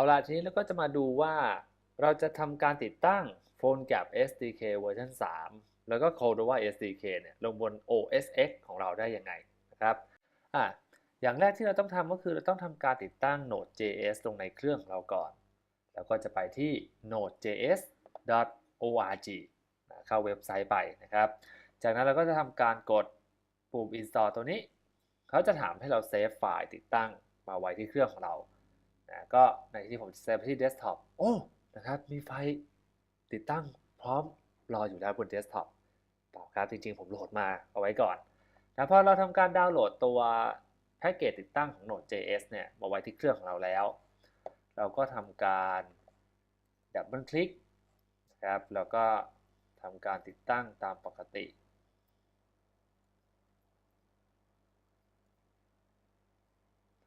เอาล่ะทีนี้เราก็จะมาดูว่าเราจะทำการติดตั้ง Phone Gap SDK เวอร์ชัน3 แล้วก็ Cordova SDK เนี่ยลงบน OS X ของเราได้ยังไงนะครับอะอย่างแรกที่เราต้องทำก็คือเราต้องทำการติดตั้ง Node.js ลงในเครื่องของเราก่อน แล้วก็จะไปที่ nodejs.org นะเข้าเว็บไซต์ไปนะครับ จากนั้นเราก็จะทำการกดปุ่ม install ตัวนี้ เขาจะถามให้เราเซฟไฟล์ติดตั้งมาไว้ที่เครื่องของเรา ก็ในที่ผมเซฟไปที่เดสก์ท็อปโอ้นะครับมีไฟล์ติดตั้งพร้อมรออยู่แล้วบนเดสก์ท็อปเปล่าครับจริง ๆ ผมโหลดมาเอาไว้ก่อนนะพอเราทำการดาวน์โหลดตัวแพ็กเกจติดตั้งของ Node.js เนี่ยมาไว้ที่เครื่องของเราแล้ว เราก็ทำการดับเบิลคลิกนะครับแล้วก็ทำการติดตั้งตามปกติ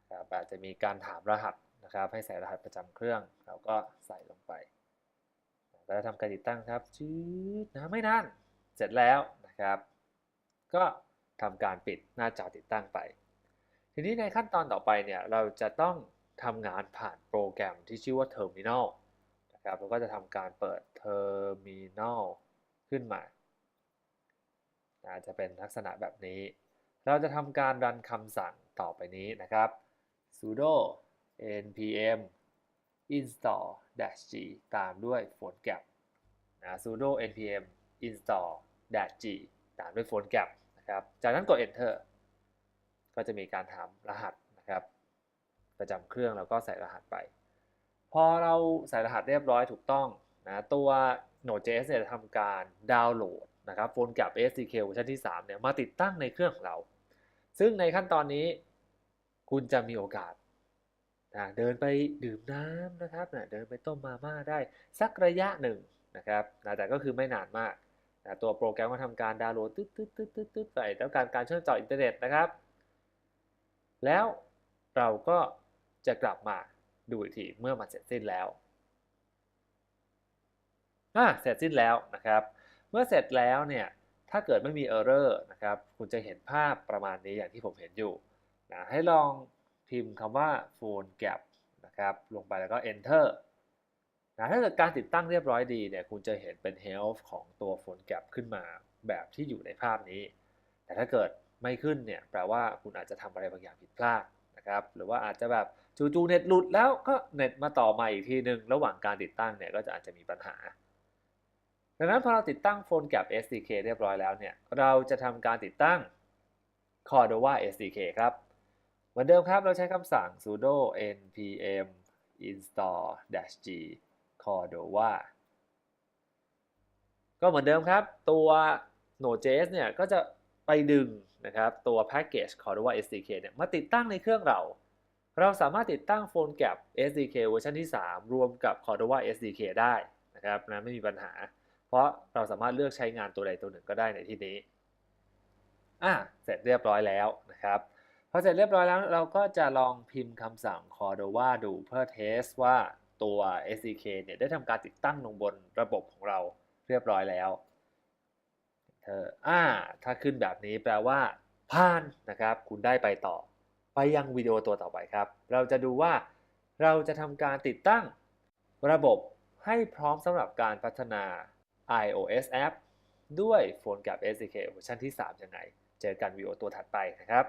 ครับอาจจะมีการถามรหัสนะ ครับ ให้ใส่รหัสประจำเครื่อง เราก็ใส่ลงไปแล้วทำการติดตั้งครับชืดนะไม่นานเสร็จแล้วนะครับ ก็ทำการปิดหน้าจอติดตั้งไป ทีนี้ในขั้นตอนต่อไปเนี่ยเราจะต้องทำงานผ่านโปรแกรมที่ชื่อว่า Terminal นะครับเราก็จะทำการเปิด Terminal ขึ้นมาอาจจะเป็นลักษณะแบบนี้ เราจะทำการรันคำสั่งต่อไปนี้นะครับ sudo npm install -g ตามด้วย PhoneGap นะ sudo npm install -g ตามด้วย PhoneGap นะครับ จากนั้นกด enter ก็จะมีการถามรหัสนะครับ ประจำเครื่องแล้วก็ใส่รหัสไป พอเราใส่รหัสเรียบร้อยถูกต้องนะตัว Node.js เนี่ยจะทำการดาวน์โหลดนะครับ PhoneGap SDK เวอร์ชันที่3เนี่ยมาติดตั้งในเครื่องของเรา ซึ่งในขั้นตอนนี้คุณจะมีโอกาส นะเดินไปดื่มน้ำนะครับนะเดินไปต้มมาม่าได้สักระยะหนึ่งนะครับนะแต่ก็คือไม่นานมากนะตัวโปรแกรมก็ทำการดาวน์โหลดตึ๊ดตึ๊ดตึ๊ดตึ๊ดตึ๊ดไปแล้วการการเชื่อมต่ออินเทอร์เน็ตนะครับ แล้วเราก็จะกลับมาดูอีกทีเมื่อมันเสร็จสิ้นแล้วอะเสร็จสิ้นแล้วนะครับ เมื่อเสร็จแล้วเนี่ยถ้าเกิดไม่มี error นะครับ คุณจะเห็นภาพประมาณนี้อย่างที่ผมเห็นอยู่นะให้ลอง พิมพ์คำว่า phone gap นะครับลงไปแล้วก็ enter นะถ้าเกิดการติดตั้งเรียบร้อยดีเนี่ยคุณจะเห็นเป็น health ของตัว phone gap ขึ้นมาแบบที่อยู่ในภาพนี้ แต่ถ้าเกิดไม่ขึ้นเนี่ยแปลว่าคุณอาจจะทำอะไรบางอย่างผิดพลาดนะครับหรือว่าอาจจะแบบจู่ๆเน็ตหลุดแล้วก็เน็ตมาต่อม่อีกทีหนึ่งระหว่างการติดตั้งเนี่ยก็จะอาจจะมีปัญหาดังนั้นพอเราติดตั้ง Phone Gap SDK เรียบร้อยแล้วเนี่ยเราจะทำการติดตั้ง Cordova SDK ครับ เหมือนเดิมครับเราใช้คำสั่ง sudo npm install -g cordova ก็เหมือนเดิมครับ ตัว Node.js เนี่ยก็จะไปดึงนะครับ ตัวแพ็กเกจ Cordova SDK เนี่ยมาติดตั้งในเครื่องเรา เราสามารถติดตั้ง Phone Gap SDK เวอร์ชันที่ 3 รวมกับ Cordova SDK ได้นะครับนะไม่มีปัญหา เพราะเราสามารถเลือกใช้งานตัวใดตัวหนึ่งก็ได้ในที่นี้อะเสร็จเรียบร้อยแล้วนะครับ พอเสร็จเรียบร้อยแล้วเราก็จะลองพิมพ์คำสั่ง Cordova ดูเพื่อเทสว่าตัว SDK เนี่ยได้ทำการติดตั้งลงบนระบบของเราเรียบร้อยแล้วเธออ่า ถ้าขึ้นแบบนี้แปลว่าผ่านนะครับ คุณได้ไปต่อ ไปยังวิดีโอตัวต่อไปครับ เราจะดูว่าเราจะทำการติดตั้งระบบให้พร้อมสำหรับการพัฒนา iOS app ด้วย Phone Gap SDK เวอร์ชันที่ 3 ยังไง เจอกันวิดีโอตัวถัดไปนะครับ